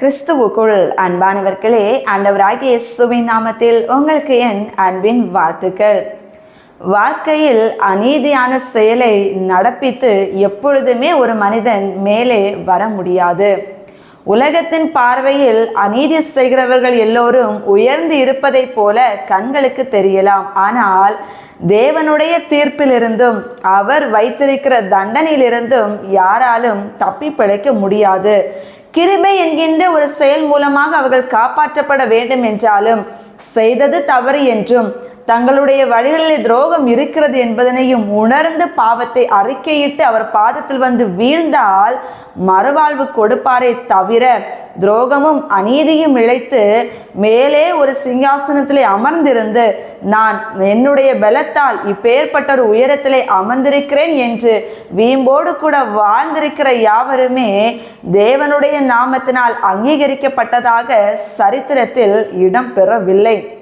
கிறிஸ்துவுக்குள் அன்பானவர்களே ஆண்டவராகிய இயேசுவின் நாமத்தில் உங்களுக்கு என் அன்பின் வாழ்த்துக்கள். வாழ்க்கையில் அநீதியான செயலை நடப்பித்து எப்பொழுதுமே ஒரு மனிதன் மேலே வர முடியாது. உலகத்தின் பார்வையில் அநீதி செய்கிறவர்கள் எல்லோரும் உயர்ந்து இருப்பதைப் போல கண்களுக்கு தெரியலாம். ஆனால் தேவனுடைய தீர்ப்பிலிருந்தும் அவர் வைத்திருக்கிற தண்டனையிலிருந்தும் யாராலும் தப்பி பிழைக்க முடியாது. கிருபை என்கின்ற ஒரு செயல் மூலமாக அவர்கள் காப்பாற்றப்பட வேண்டும் என்றாலும் செய்தது தவறு என்றும் தங்களுடைய வழிகளிலே துரோகம் இருக்கிறது என்பதனையும் உணர்ந்து பாவத்தை அறிக்கையிட்டு அவர் பாதத்தில் வந்து வீழ்ந்தால் மறுவாழ்வு கொடுப்பாரே தவிர துரோகமும் அநீதியும் இழைத்து மேலே ஒரு சிங்காசனத்திலே அமர்ந்திருந்து நான் என்னுடைய பலத்தால் இப்பேற்பட்ட ஒரு உயரத்திலே அமர்ந்திருக்கிறேன் என்று வீம்போடு கூட வாழ்ந்திருக்கிற யாவருமே தேவனுடைய நாமத்தினால் அங்கீகரிக்கப்பட்டதாக சரித்திரத்தில் இடம் பெறவில்லை.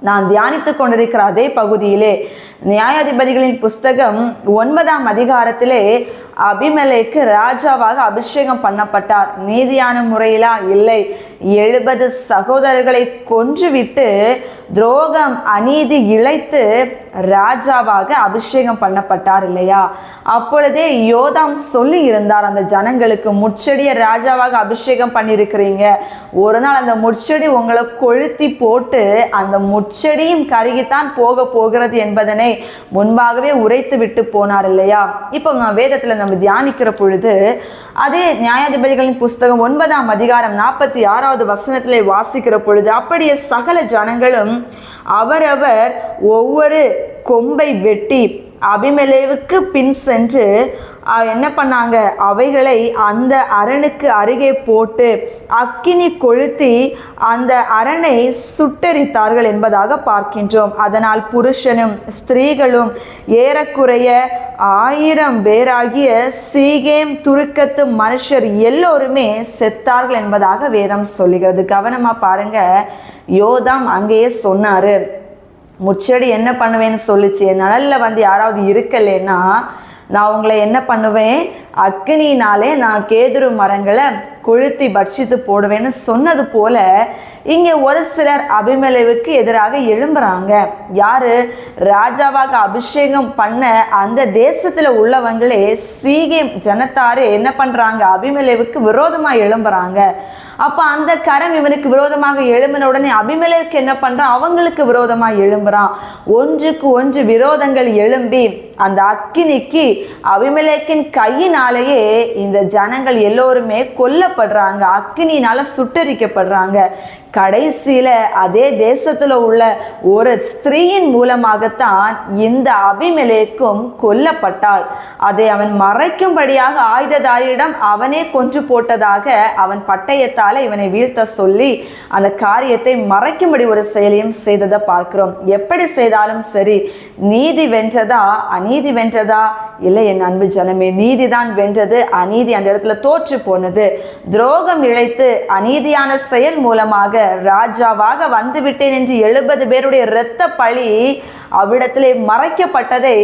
நான் தியானித்து கொண்டிருக்கிற அதே பகுதியிலே நியாயாதிபதிகளின் புஸ்தகம் ஒன்பதாம் அதிகாரத்திலே அபிமலைக்கு ராஜாவாக அபிஷேகம் பண்ணப்பட்டார். நீதியான முறையிலா? இல்லை. எழுபது சகோதரர்களை கொன்றுவிட்டு துரோகம் அநீதி இழைத்து ராஜாவாக அபிஷேகம் பண்ணப்பட்டார் இல்லையா? அப்பொழுதே யோதாம் சொல்லி இருந்தார் அந்த ஜனங்களுக்கு முச்செடியை ராஜாவாக அபிஷேகம் பண்ணியிருக்கிறீங்க. ஒரு நாள் அந்த முச்செடி உங்களை கொளுத்தி போட்டு அந்த முச்செடியும் கருகித்தான் போக போகிறது என்பதனை முன்பாகவே உரைத்து விட்டு போனார் இல்லையா? இப்போ வேதத்தில் நம்ம தியானிக்கிற பொழுது அதே நியாயாதிபதிகளின் புஸ்தகம் ஒன்பதாம் அதிகாரம் நாற்பத்தி ஆறாவது வசனத்திலே வாசிக்கிற பொழுது அப்படியே சகல ஜனங்களும் அவரவர் ஒவ்வொரு கொம்பை வெட்டி அபிமலேவுக்கு பின் சென்று என்ன பண்ணாங்க? அவைகளை அந்த அரணுக்கு அருகே போட்டு அக்கினி கொளுத்தி அந்த அரணை சுட்டரித்தார்கள் என்பதாக பார்க்கின்றோம். அதனால் புருஷனும் ஸ்திரீகளும் ஏறக்குறைய ஆயிரம் பேராகிய சீகேம் துருக்கத்து மனுஷர் எல்லோருமே செத்தார்கள் என்பதாக வேதம் சொல்லுகிறது. கவனமா பாருங்க. யோதாம் அங்கேயே சொன்னாரு. முச்செடி என்ன பண்ணுவேன்னு சொல்லிச்சு. என் நிழல்ல வந்து யாராவது இருக்கலைன்னா நான் உங்களை என்ன பண்ணுவேன்? அக்னினாலே நான் கேதுரு மரங்களை கொளுத்தி பட்சித்து போடுவேன்னு சொன்னது போல இங்கே ஒரு சிலர் அபிமலைவுக்கு எதிராக எழும்புறாங்க. யாரு? ராஜாவாக அபிஷேகம் பண்ண அந்த தேசத்துல உள்ளவங்களே சீகேம் ஜனத்தாரு என்ன பண்றாங்க? அபிமலைவுக்கு விரோதமா எழும்புறாங்க. அப்ப அந்த கரம் இவனுக்கு விரோதமாக எழும்பின உடனே அபிமலைக்கு என்ன பண்றான்? அவங்களுக்கு விரோதமா எழும்புறான். ஒன்றுக்கு ஒன்று விரோதங்கள் எழும்பி அந்த அக்கினிக்கு அபிமலேக்கின் கையினாலேயே இந்த ஜனங்கள் எல்லோருமே கொல்லப்படுறாங்க. அக்கினினால சுட்டரிக்கப்படுறாங்க. கடைசியில் அதே தேசத்தில் உள்ள ஒரு ஸ்திரீயின் மூலமாகத்தான் இந்த அபிமலேக்கும் கொல்லப்பட்டாள். அதை அவன் மறைக்கும்படியாக ஆயுததாரியிடம் அவனே கொன்று போட்டதாக அவன் பட்டயத்தால் இவனை வீழ்த்த சொல்லி அந்த காரியத்தை மறைக்கும்படி ஒரு செயலையும் செய்ததை பார்க்கிறோம். எப்படி செய்தாலும் சரி நீதி வென்றதா அநீதி வென்றதா? இல்லை என் அன்பு ஜனமே நீதிதான் வென்றது அநீதி அந்த இடத்துல தோற்று போனது. துரோகம் இழைத்து அநீதியான செயல் மூலமாக ராஜாவாக வந்துவிட்டேன் என்று எழுபது பேருடைய இரத்த பழி அவ்விடத்திலே மறைக்கப்பட்டதை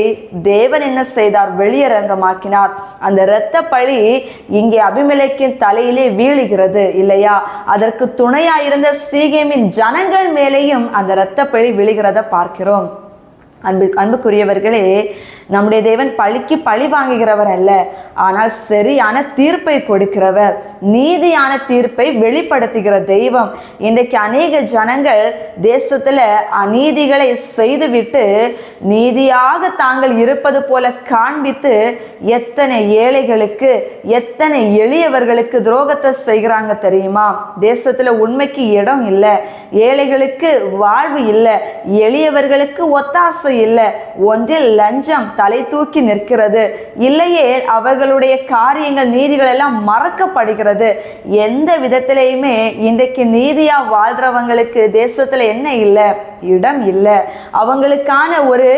தேவன் என்ன செய்தார்? வெளியரங்கமாக்கினார். அந்த இரத்த பழி இங்கே அபிமலைக்கின் தலையிலே வீழுகிறது இல்லையா? அதற்கு துணையாயிருந்த சீகேமின் ஜனங்கள் மேலேயும் அந்த இரத்த பழி விழுகிறத பார்க்கிறோம். அன்பு அன்புக்குரியவர்களே நம்முடைய தேவன் பழிக்கு பழி வாங்குகிறவர் அல்ல. ஆனால் சரியான தீர்ப்பை கொடுக்கிறவர் நீதியான தீர்ப்பை வெளிப்படுத்துகிற தெய்வம். இன்றைக்கு அநேக ஜனங்கள் தேசத்துல அநீதிகளை செய்துவிட்டு நீதியாக தாங்கள் இருப்பது போல காண்பித்து எத்தனை ஏழைகளுக்கு எத்தனை எளியவர்களுக்கு துரோகத்தை செய்கிறாங்க தெரியுமா? தேசத்துல உண்மைக்கு இடம் இல்லை ஏழைகளுக்கு வாழ்வு இல்லை எளியவர்களுக்கு ஒத்தாசை இல்லை ஒன்றில் லஞ்சம் தலை தூக்கி நிற்கிறது. இல்லையே அவர்களுடைய காரியங்கள் நீதிகள் எல்லாம் மறக்கப்படுகிறது. எந்த விதத்திலையுமே இன்றைக்கு நீதியா வாழ்றவங்களுக்கு தேசத்துல என்ன இல்லை? இடம் இல்லை. அவங்களுக்கான ஒரு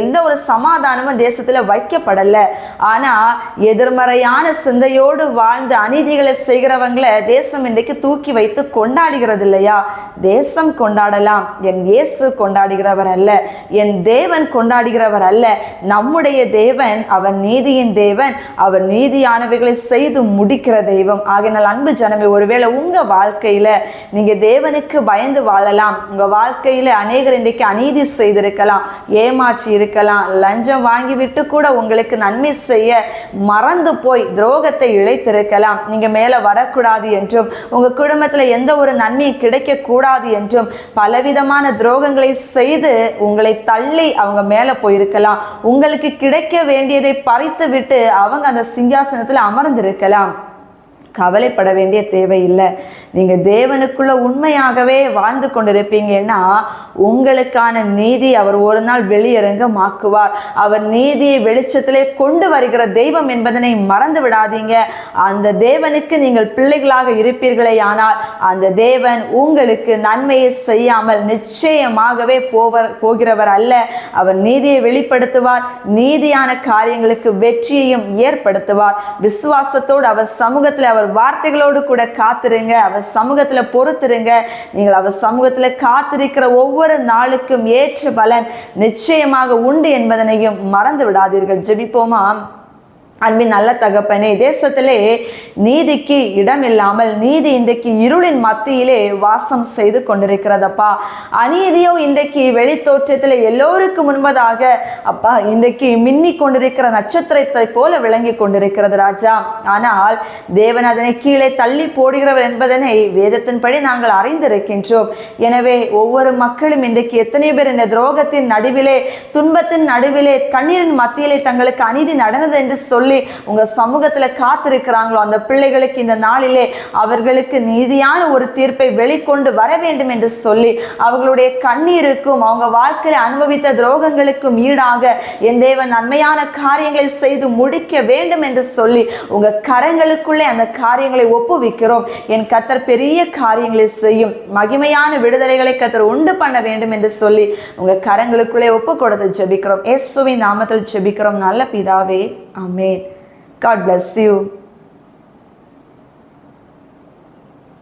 எந்த ஒரு சமாதானமும் தேசத்தில் வைக்கப்படலை. ஆனால் எதிர்மறையான சிந்தையோடு வாழ்ந்து அநீதிகளை செய்கிறவங்களை தேசம் இன்றைக்கு தூக்கி வைத்து கொண்டாடுகிறது இல்லையா? தேசம் கொண்டாடலாம். என் இயேசு கொண்டாடுகிறவர் அல்ல. என் தேவன் கொண்டாடுகிறவர் அல்ல. நம்முடைய தேவன் அவன் நீதியின் தேவன் அவர் நீதியானவைகளை செய்து முடிக்கிற தெய்வம். ஆகினால் அன்பு ஜனமே ஒருவேளை உங்கள் வாழ்க்கையில் நீங்கள் தேவனுக்கு பயந்து வாழலாம். உங்க வாழ்க்கையில அநேகர் இன்றைக்கு அநீதி செய்திருக்கலாம் ஏமாற்றி இருக்கலாம் லஞ்சம் வாங்கிவிட்டு கூட உங்களுக்கு நன்மை செய்ய மறந்து போய் துரோகத்தை இழைத்திருக்கலாம். நீங்க மேலே வரக்கூடாது என்றும் உங்க குடும்பத்தில் எந்த ஒரு நன்மையும் கிடைக்கக்கூடாது என்றும் பலவிதமான துரோகங்களை செய்து உங்களை தள்ளி அவங்க மேலே போயிருக்கலாம். உங்களுக்கு கிடைக்க வேண்டியதை பறித்து விட்டு அவங்க அந்த சிங்காசனத்தில் அமர்ந்திருக்கலாம். கவலைப்பட வேண்டிய தேவையில்லை. நீங்கள் தேவனுக்குள்ள உண்மையாகவே வாழ்ந்து கொண்டிருப்பீங்கன்னா உங்களுக்கான நீதி அவர் ஒரு நாள் வெளியரங்கமாக்குவார். அவர் நீதியை வெளிச்சத்திலே கொண்டு வருகிற தெய்வம் என்பதனை மறந்து விடாதீங்க. அந்த தேவனுக்கு நீங்கள் பிள்ளைகளாக இருப்பீர்களே ஆனால் அந்த தேவன் உங்களுக்கு நன்மையை செய்யாமல் நிச்சயமாகவே போவர் போகிறவர் அல்ல. அவர் நீதியை வெளிப்படுத்துவார். நீதியான காரியங்களுக்கு வெற்றியையும் ஏற்படுத்துவார். விசுவாசத்தோடு அவர் சமூகத்தில் அவர் வார்த்தைகளோடு கூட காத்திருங்க. அவர் சமூகத்துல பொறுத்திருங்க. நீங்கள் அவர் சமூகத்தில் காத்திருக்கிற ஒவ்வொரு நாளுக்கும் ஏற்ற பலன் நிச்சயமாக உண்டு என்பதனையும் மறந்து விடாதீர்கள் ஜெபிப்போமா? அன்பின் நல்ல தகப்பனே தேசத்திலே நீதிக்கு இடம் இல்லாமல் நீதி இன்றைக்கு இருளின் மத்தியிலே வாசம் செய்து கொண்டிருக்கிறதப்பா. அநீதியோ இன்றைக்கு வெளித்தோற்றத்தில் எல்லோருக்கும் முன்பதாக அப்பா இன்றைக்கு மின்னி கொண்டிருக்கிற நட்சத்திரத்தை போல விளங்கி கொண்டிருக்கிறது ராஜா. ஆனால் தேவன் அதனை கீழே தள்ளி போடுகிறவர் என்பதனை வேதத்தின்படி நாங்கள் அறிந்திருக்கின்றோம். எனவே ஒவ்வொரு மக்களும் இன்றைக்கு எத்தனை பேர் இந்த துரோகத்தின் நடுவிலே துன்பத்தின் நடுவிலே கண்ணீரின் மத்தியிலே தங்களுக்கு அநீதி நடந்தது என்று சொல்லி உங்க சமூகத்துல காத்திருக்கிறாங்களோ அந்த பிள்ளைகளுக்கு இந்த நாளிலே அவர்களுக்கு நீதியான ஒரு தீர்ப்பை வெளிக்கொண்டு வர வேண்டும் என்று சொல்லி அவர்களுடைய கண்ணீருக்கும் அவங்க வாழ்க்கையில அனுபவித்த துரோகங்களுக்கும் ஈடாக என் தேவன் நன்மையான காரியங்களை செய்து முடிக்க வேண்டும் என்று சொல்லி உங்க கரங்களுக்குள்ளே அந்த காரியங்களை ஒப்புவிக்கிறோம். என் கத்தர் பெரிய காரியங்களை செய்யும் மகிமையான விடுதலைகளை கத்தர் உண்டு பண்ண வேண்டும் என்று சொல்லி உங்க கரங்களுக்குள்ளே ஒப்பு கொடுத்து ஜெபிக்கிறோம். இயேசுவின் நாமத்தில் ஜெபிக்கிறோம். நல்ல பிதாவே அமே காட் bless you